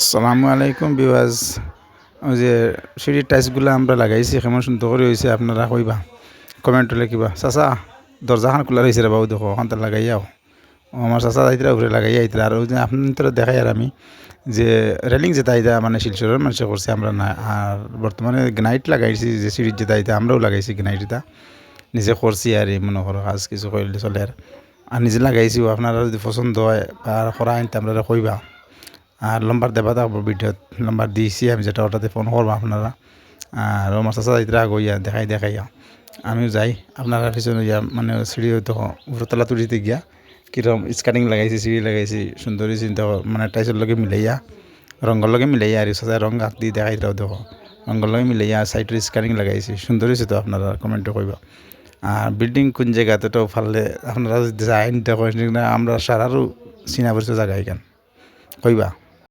আসসালামু আলাইকুম বিওয়াজ ওই যে সিঁড়ির টাইলসগুলো আমরা লাগাইছি, কেমন সুন্দর করে হয়েছে আপনারা কইবা? কমেন্ট লিখিবা চাচা দরজাখান খোলা রয়েছে রে বাবু, দেখো ওখানটা লাগাইয়াও আমার চাচা যাইতরা উপরে লাগাইয়া আইতরা। আর ওই যে আপনার দেখাই আর আমি যে রেলিং যেটা আইতা মানে শিলচরের মানুষে করছে আমরা না, আর বর্তমানে গ্নাইট লাগাইছি, যে সিঁড়ির যেটা আইতা, আমরাও লাগাইছি গ্নাইটটা নিজে করছি আর মনে করো, কাজ কিছু করলে চলে আর। আর নিজে লাগাইছিও আপনারা যদি পছন্দ হয় আর করা আনতে আমরা কইবা। আর নম্বর দেবা থাকব ভিডিওত নম্বর দিয়েছি, আমি যেটা ওটাতে ফোন করব আপনারা। আর আমার চাষা যাইতরা গইয়া দেখাই দেখাইয়া আমিও যাই, আপনারা পিছনে গিয়া মানে সিঁড়ি হয়তো উপরতলা তুলিতে গিয়া কীরকম স্কার্টিং লাগাইছি, সিঁড়ি লাগাইছি, সুন্দর চিন্তা মানে টাইসের লগে মিলাইয়া, রঙের লগে মিলাইয়া, আর চাষা রঙ আঁক দিয়ে দেখাই দাও, দেখো। রঙের লগে মিলাইয়া সাইডের স্কার্টিং লাগাইছি, সুন্দর হয়েছে তো আপনারা কমেন্টে কইবা। আর বিল্ডিং কোন জায়গাতে তো ফাললে আপনারা যদি যায় দেখো আমরা সারারও চিনা পরিচয় জায়গা এখান। কইবা?